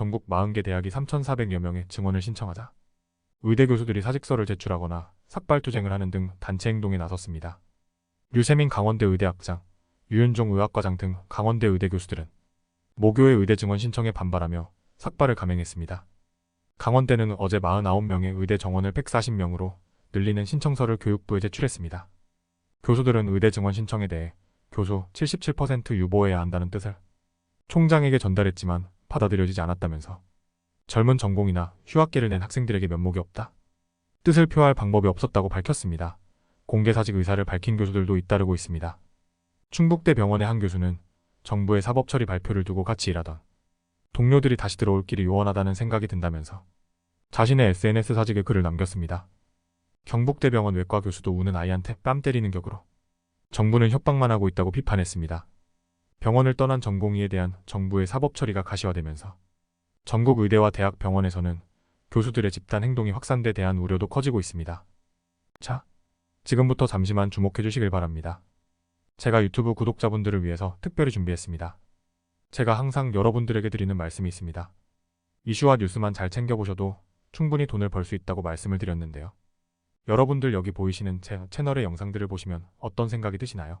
전국 40개 대학이 3,400여 명의 증원을 신청하자 의대 교수들이 사직서를 제출하거나 삭발투쟁을 하는 등 단체 행동에 나섰습니다. 류세민 강원대 의대학장, 유윤종 의학과장 등 강원대 의대 교수들은 모교의 의대 증원 신청에 반발하며 삭발을 감행했습니다. 강원대는 어제 49명의 의대 정원을 140명으로 늘리는 신청서를 교육부에 제출했습니다. 교수들은 의대 증원 신청에 대해 교수 77% 유보해야 한다는 뜻을 총장에게 전달했지만 받아들여지지 않았다면서 젊은 전공이나 휴학계를 낸 학생들에게 면목이 없다. 뜻을 표할 방법이 없었다고 밝혔습니다. 공개사직 의사를 밝힌 교수들도 잇따르고 있습니다. 충북대 병원의 한 교수는 정부의 사법 처리 발표를 두고 같이 일하던 동료들이 다시 들어올 길이 요원하다는 생각이 든다면서 자신의 SNS 사직에 글을 남겼습니다. 경북대병원 외과 교수도 우는 아이한테 뺨 때리는 격으로 정부는 협박만 하고 있다고 비판했습니다. 병원을 떠난 전공의에 대한 정부의 사법 처리가 가시화되면서 전국 의대와 대학 병원에서는 교수들의 집단 행동이 확산돼 대한 우려도 커지고 있습니다. 자, 지금부터 잠시만 주목해 주시길 바랍니다. 제가 유튜브 구독자분들을 위해서 특별히 준비했습니다. 제가 항상 여러분들에게 드리는 말씀이 있습니다. 이슈와 뉴스만 잘 챙겨보셔도 충분히 돈을 벌 수 있다고 말씀을 드렸는데요. 여러분들 여기 보이시는 제 채널의 영상들을 보시면 어떤 생각이 드시나요?